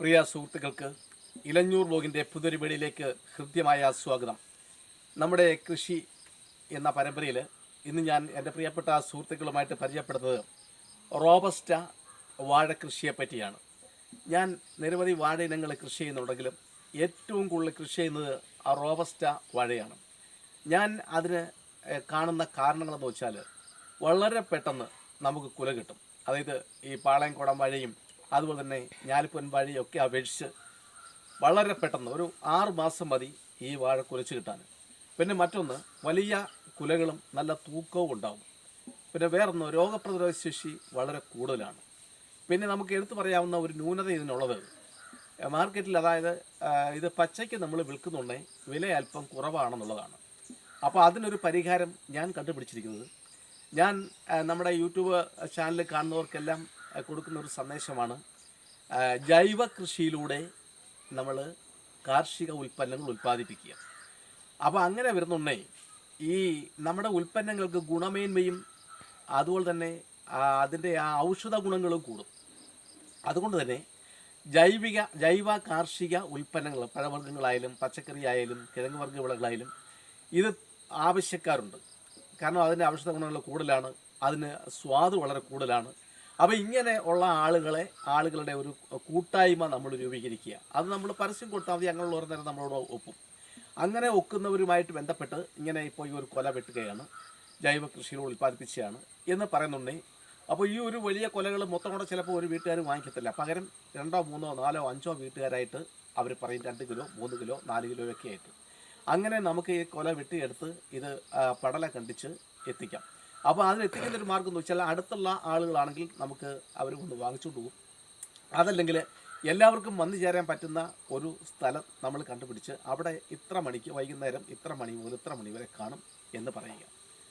പ്രിയ സുഹൃത്തുക്കൾക്ക് ഇലഞ്ഞൂർ ബ്ലോഗിന്റെ പുതിയൊരു വീടിലേക്ക് ഹൃദ്യമായ സ്വാഗതം. നമ്മുടെ കൃഷി എന്ന പരമ്പരയിൽ ഇന്ന് ഞാൻ എന്റെ പ്രിയപ്പെട്ട സുഹൃത്തുക്കളുമായിട്ട് പരിചയപ്പെടുന്നത് റോബസ്റ്റ വാഴ കൃഷിയെ പറ്റിയാണ്. ഞാൻ നിരവധി വാഴ ഇനങ്ങൾ കൃഷി ചെയ്യുന്നുണ്ടെങ്കിലും ഏറ്റവും കൂടുതൽ കൃഷി ചെയ്യുന്നത് ആ റോബസ്റ്റ വാഴയാണ്. ഞാൻ അതിന് കാണുന്ന കാരണങ്ങളെന്ന് വെച്ചാൽ വളരെ പെട്ടെന്ന് നമുക്ക് കുല കിട്ടും. അതായത് ഈ പാളയം കുടം വഴിയും അതുപോലെ തന്നെ ഞാലിപ്പൻ വാഴയൊക്കെ അപേക്ഷിച്ച് വളരെ പെട്ടെന്ന് ഒരു ആറ് മാസം മതി ഈ വാഴ കുലച്ച് കിട്ടാൻ. പിന്നെ മറ്റൊന്ന് വലിയ കുലകളും നല്ല തൂക്കവും ഉണ്ടാവും. പിന്നെ വേറൊന്ന് രോഗപ്രതിരോധ ശേഷി വളരെ കൂടുതലാണ്. പിന്നെ നമുക്ക് എടുത്തു പറയാവുന്ന ഒരു ന്യൂനത ഇതിനുള്ളത്. മാർക്കറ്റിൽ അതായത് ഇത് പച്ചയ്ക്ക് നമ്മൾ വിൽക്കുന്നുണ്ടെങ്കിൽ വില അല്പം കുറവാണെന്നുള്ളതാണ്. അപ്പോൾ അതിനൊരു പരിഹാരം ഞാൻ കണ്ടുപിടിച്ചിരിക്കുന്നത്. ഞാൻ നമ്മുടെ യൂട്യൂബ് ചാനൽ കാണുന്നവർക്കെല്ലാം കൊടുക്കുന്ന ഒരു സന്ദേശമാണ്. ജൈവ കൃഷിയിലൂടെ നമ്മൾ കാർഷിക ഉൽപ്പന്നങ്ങൾ ഉൽപ്പാദിപ്പിക്കുക. അപ്പോൾ അങ്ങനെ വരുന്നുണ്ടേ ഈ നമ്മുടെ ഉൽപ്പന്നങ്ങൾക്ക് ഗുണമേന്മയും അതുപോലെ തന്നെ അതിന്റെ ആ ഔഷധ ഗുണങ്ങളും കൂടും. അതുകൊണ്ട് തന്നെ ജൈവിക ജൈവ കാർഷിക ഉൽപ്പന്നങ്ങൾ പഴവർഗങ്ങളായാലും പച്ചക്കറി ആയാലും കിഴങ്ങ് വർഗ വിളകളായാലും ഇത് ആവശ്യക്കാരുണ്ട്. കാരണം അതിന്റെ ഔഷധ ഗുണങ്ങൾ കൂടുതലാണ് അതിന് സ്വാദ് വളരെ കൂടുതലാണ്. അപ്പോൾ ഇങ്ങനെ ഉള്ള ആളുകളെ ആളുകളുടെ ഒരു കൂട്ടായ്മ നമ്മൾ രൂപീകരിക്കുക. അത് നമ്മൾ പരസ്യം കൊടുത്താൽ മതി അങ്ങനെയുള്ളവർ നേരം നമ്മളോട് ഒപ്പും. അങ്ങനെ ഒക്കുന്നവരുമായിട്ട് ബന്ധപ്പെട്ട് ഇങ്ങനെ ഇപ്പോൾ ഈ ഒരു കൊല വെട്ടുകയാണ്. ജൈവ കൃഷിയിൽ ഉൽപ്പാദിപ്പിച്ചതാണ് എന്ന് പറയുന്നുണ്ടെങ്കിൽ അപ്പോൾ ഈ ഒരു വലിയ കൊലകൾ മൊത്തം കൂടെ ചിലപ്പോൾ ഒരു വീട്ടുകാർ വാങ്ങിക്കത്തില്ല. പകരം രണ്ടോ മൂന്നോ നാലോ അഞ്ചോ വീട്ടുകാരായിട്ട് അവർ പറയും രണ്ട് കിലോ മൂന്ന് കിലോ നാല് കിലോ ഒക്കെ ആയിട്ട്. അങ്ങനെ നമുക്ക് ഈ കൊല വെട്ടിയെടുത്ത് ഇത് പടല കണ്ടിച്ച് എത്തിക്കാം. അപ്പോൾ അതിനെത്തിക്കുന്ന ഒരു മാർഗം എന്ന് വെച്ചാൽ അടുത്തുള്ള ആളുകളാണെങ്കിൽ നമുക്ക് അവർ കൊണ്ട് വാങ്ങിച്ചുകൊണ്ട് പോകും. അതല്ലെങ്കിൽ എല്ലാവർക്കും വന്നു ചേരാൻ പറ്റുന്ന ഒരു സ്ഥലം നമ്മൾ കണ്ടുപിടിച്ച് അവിടെ ഇത്ര മണിക്ക് വൈകുന്നേരം ഇത്ര മണി മുതൽ ഇത്ര മണി വരെ കാണും എന്ന് പറയുക.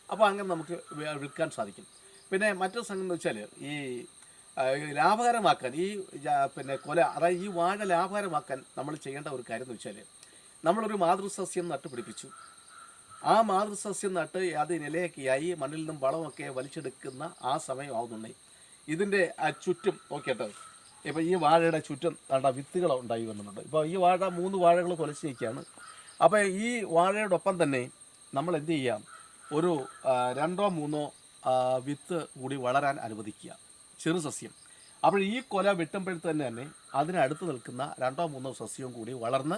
അപ്പോൾ അങ്ങനെ നമുക്ക് വിൽക്കാൻ സാധിക്കും. പിന്നെ മറ്റൊരു സംഘം എന്ന് വെച്ചാൽ ഈ ലാഭകരമാക്കാൻ ഈ പിന്നെ കൊല അതായത് ഈ വാഴ ലാഭകരമാക്കാൻ നമ്മൾ ചെയ്യേണ്ട ഒരു കാര്യം എന്ന് വെച്ചാൽ നമ്മളൊരു മാതൃസസ്യം നട്ടുപിടിപ്പിച്ചു. ആ മാതൃസസ്യം നട്ട് അത് നിലയൊക്കെയായി മണ്ണിൽ നിന്നും വളമൊക്കെ വലിച്ചെടുക്കുന്ന ആ സമയമാവുന്നുണ്ട്. ഇതിന്റെ ആ ചുറ്റും നോക്കിയിട്ട്. ഇപ്പോൾ ഈ വാഴയുടെ ചുറ്റും കണ്ട വിത്തുകൾ ഉണ്ടായി വരുന്നുണ്ട്. ഇപ്പോൾ ഈ വാഴ മൂന്ന് വാഴകൾ കൊലച്ചിരിക്കുകയാണ് അപ്പോൾ ഈ വാഴയോടൊപ്പം തന്നെ നമ്മൾ എന്ത് ചെയ്യാം ഒരു രണ്ടോ മൂന്നോ വിത്ത് കൂടി വളരാൻ അനുവദിക്കുക. ചെറു സസ്യം. അപ്പോൾ ഈ കൊല വെട്ടുമ്പോഴത്തന്നെ തന്നെ അതിനടുത്ത് നിൽക്കുന്ന രണ്ടോ മൂന്നോ സസ്യവും കൂടി വളർന്ന്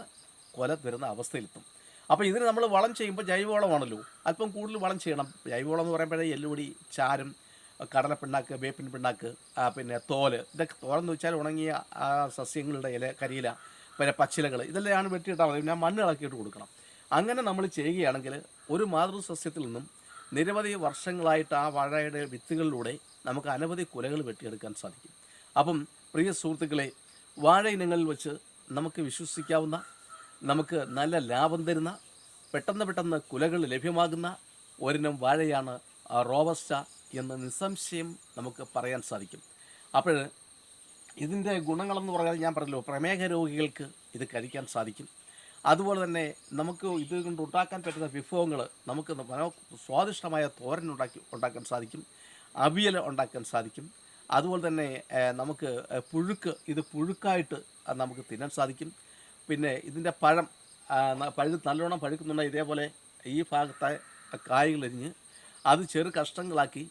കൊല തരുന്ന അവസ്ഥയിലെത്തും. അപ്പോൾ ഇതിന് നമ്മൾ വളം ചെയ്യുമ്പോൾ ജൈവവളമാണല്ലോ. അല്പം കൂടുതൽ വളം ചെയ്യണം. ജൈവവളം എന്ന് പറയുമ്പോഴേ എല്ലുപൊടി ചാരം കടലപ്പിണ്ണാക്ക് വേപ്പിൻ പിണ്ണാക്ക് പിന്നെ തോൽ. ഇതൊക്കെ തോലെന്ന് വെച്ചാൽ ഉണങ്ങിയ സസ്യങ്ങളുടെ ഇല കരിയില പിന്നെ പച്ചിലകൾ ഇതെല്ലാം വെട്ടിയിട്ടാൽ മതി. പിന്നെ മണ്ണ് ഇളക്കിയിട്ട് കൊടുക്കണം. അങ്ങനെ നമ്മൾ ചെയ്യുകയാണെങ്കിൽ ഒരു മാതൃസസ്യത്തിൽ നിന്നും നിരവധി വർഷങ്ങളായിട്ട് ആ വാഴയുടെ വിത്തുകളിലൂടെ നമുക്ക് അനവധി കുലകൾ വെട്ടിയെടുക്കാൻ സാധിക്കും. അപ്പം പ്രിയ സുഹൃത്തുക്കളെ വാഴ ഇനങ്ങളിൽ വെച്ച് നമുക്ക് വിശ്വസിക്കാവുന്ന നമുക്ക് നല്ല ലാഭം തരുന്ന പെട്ടെന്ന് പെട്ടെന്ന് കുലകൾ ലഭ്യമാകുന്ന ഒരിനം വാഴയാണ് റോബസ്റ്റ എന്ന് നിസ്സംശയം നമുക്ക് പറയാൻ സാധിക്കും. അപ്പോൾ ഇതിന്റെ ഗുണങ്ങളെന്ന് പറഞ്ഞാൽ ഞാൻ പറഞ്ഞല്ലോ പ്രമേഹ രോഗികൾക്ക് ഇത് കഴിക്കാൻ സാധിക്കും. അതുപോലെ തന്നെ നമുക്ക് ഇത് കൊണ്ട് ഉണ്ടാക്കാൻ പറ്റുന്ന വിഭവങ്ങൾ നമുക്ക് മനോ സ്വാദിഷ്ടമായ തോരൻ ഉണ്ടാക്കി ഉണ്ടാക്കാൻ സാധിക്കും അവിയൽ ഉണ്ടാക്കാൻ സാധിക്കും. അതുപോലെ തന്നെ നമുക്ക് പുഴുക്ക് ഇത് പുഴുക്കായിട്ട് നമുക്ക് തിന്നാൻ സാധിക്കും. പിന്നെ ഇതിന്റെ പഴം പഴുത് പഴു നല്ലോണം പഴുക്കുന്നുണ്ടെങ്കിൽ ഇതേപോലെ ഈ ഭാഗത്തെ കായ്കളെരിഞ്ഞ് അത് ചെറു കഷ്ണങ്ങളാക്കി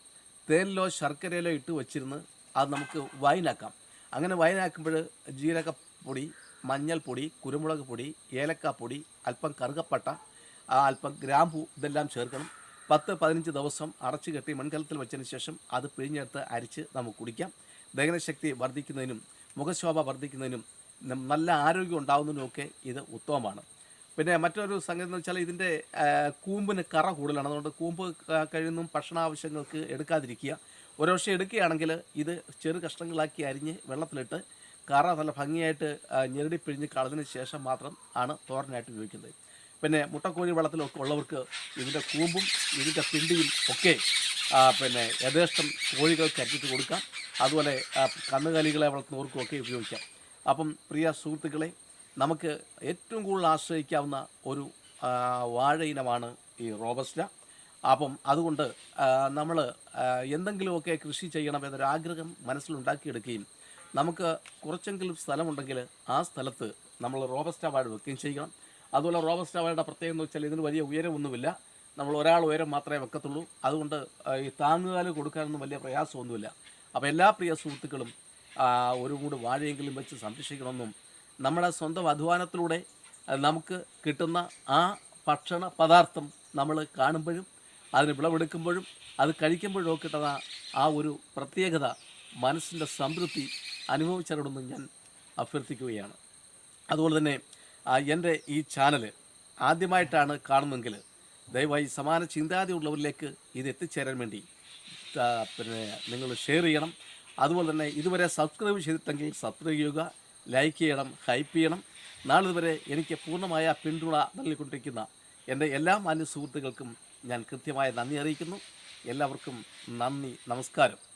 തേനിലോ ശർക്കരയിലോ ഇട്ട് വച്ചിരുന്ന് അത് നമുക്ക് വൈനാക്കാം. അങ്ങനെ വൈനാക്കുമ്പോൾ ജീരകപ്പൊടി മഞ്ഞൾപ്പൊടി കുരുമുളക് പൊടി ഏലക്കാപ്പൊടി അല്പം കറുകപ്പട്ട അല്പം ഗ്രാമ്പു ഇതെല്ലാം ചേർക്കണം. പത്ത് പതിനഞ്ച് ദിവസം അടച്ചു കെട്ടി മൺകലത്തിൽ വെച്ചതിന് ശേഷം അത് പിഴിഞ്ഞെടുത്ത് അരിച്ച് നമുക്ക് കുടിക്കാം. ദഹനശക്തി വർദ്ധിക്കുന്നതിനും മുഖശോഭ വർദ്ധിക്കുന്നതിനും നല്ല ആരോഗ്യം ഉണ്ടാകുന്നതിനുമൊക്കെ ഇത് ഉത്തമമാണ്. പിന്നെ മറ്റൊരു സംഗതി എന്ന് വെച്ചാൽ ഇതിന്റെ കൂമ്പിന് കറ കൂടുതലാണ്. അതുകൊണ്ട് കൂമ്പ് കഴിയുന്നതും ഭക്ഷണാവശ്യങ്ങൾക്ക് എടുക്കാതിരിക്കുക. ഒരു പക്ഷേ എടുക്കുകയാണെങ്കിൽ ഇത് ചെറു കഷ്ണങ്ങളാക്കി അരിഞ്ഞ് വെള്ളത്തിലിട്ട് കറ നല്ല ഭംഗിയായിട്ട് ഞെരടിപ്പിഴിഞ്ഞ് ഞെരടി പിഴിഞ്ഞ് കളഞ്ഞതിന് ശേഷം മാത്രം ആണ് തോരനായിട്ട് ഉപയോഗിക്കുന്നത്. പിന്നെ മുട്ടക്കോഴി വെള്ളത്തിലൊക്കെ ഉള്ളവർക്ക് ഇതിന്റെ കൂമ്പും ഇതിന്റെ പിണ്ടിയും ഒക്കെ പിന്നെ യഥേഷ്ടം കോഴികൾക്ക് അരിച്ചിട്ട് കൊടുക്കാം. അതുപോലെ കന്നുകാലികളെ വളർത്തുന്നവർക്കും ഒക്കെ ഉപയോഗിക്കാം. അപ്പം പ്രിയ സുഹൃത്തുക്കളെ നമുക്ക് ഏറ്റവും കൂടുതൽ ആശ്രയിക്കാവുന്ന ഒരു വാഴ ഇനമാണ് ഈ റോബസ്റ്റ. അപ്പം അതുകൊണ്ട് നമ്മൾ എന്തെങ്കിലുമൊക്കെ കൃഷി ചെയ്യണം എന്നൊരു ആഗ്രഹം മനസ്സിലുണ്ടാക്കിയെടുക്കുകയും നമുക്ക് കുറച്ചെങ്കിലും സ്ഥലമുണ്ടെങ്കിൽ ആ സ്ഥലത്ത് നമ്മൾ റോബസ്റ്റ വാഴ വെക്കുകയും ചെയ്യണം. അതുപോലെ റോബസ്റ്റ വാഴയുടെ പ്രത്യേകത എന്ന് വെച്ചാൽ ഇതിന് വലിയ ഉയരമൊന്നുമില്ല. നമ്മൾ ഒരാൾ ഉയരം മാത്രമേ വെക്കത്തുള്ളൂ. അതുകൊണ്ട് ഈ താങ്ങുകാൽ കൊടുക്കാനൊന്നും വലിയ പ്രയാസമൊന്നുമില്ല. അപ്പോൾ എല്ലാ പ്രിയ സുഹൃത്തുക്കളും ഒരു കൂട് വാഴയെങ്കിലും വെച്ച് സംരക്ഷിക്കണമെന്നും നമ്മുടെ സ്വന്തം അധ്വാനത്തിലൂടെ നമുക്ക് കിട്ടുന്ന ആ ഭക്ഷണ പദാർത്ഥം നമ്മൾ കാണുമ്പോഴും അതിന് വിളവെടുക്കുമ്പോഴും അത് കഴിക്കുമ്പോഴും ഒക്കെ കിട്ടുന്ന ആ ഒരു പ്രത്യേകത മനസ്സിന്റെ സംതൃപ്തി അനുഭവിച്ചറിയണമെന്ന് ഞാൻ അഭ്യർത്ഥിക്കുകയാണ്. അതുപോലെ തന്നെ എന്റെ ഈ ചാനൽ ആദ്യമായിട്ടാണ് കാണുന്നതെങ്കിൽ ദയവായി സമാന ചിന്താഗതിയുള്ളവരിലേക്ക് ഇത് എത്തിച്ചേരാൻ വേണ്ടി പിന്നെ നിങ്ങൾ ഷെയർ ചെയ്യണം. അതുപോലെ തന്നെ ഇതുവരെ സബ്സ്ക്രൈബ് ചെയ്തിട്ടെങ്കിൽ സബ്സ്ക്രൈബ് ചെയ്യുക ലൈക്ക് ചെയ്യണം ഹൈപ്പ് ചെയ്യണം. നാളിതുവരെ എനിക്ക് പൂർണമായ പിന്തുണ നൽകിക്കൊണ്ടിരിക്കുന്ന എന്റെ എല്ലാ മാന്യ സുഹൃത്തുക്കൾക്കും ഞാൻ കൃത്യമായ നന്ദി അറിയിക്കുന്നു. എല്ലാവർക്കും നന്ദി നമസ്കാരം.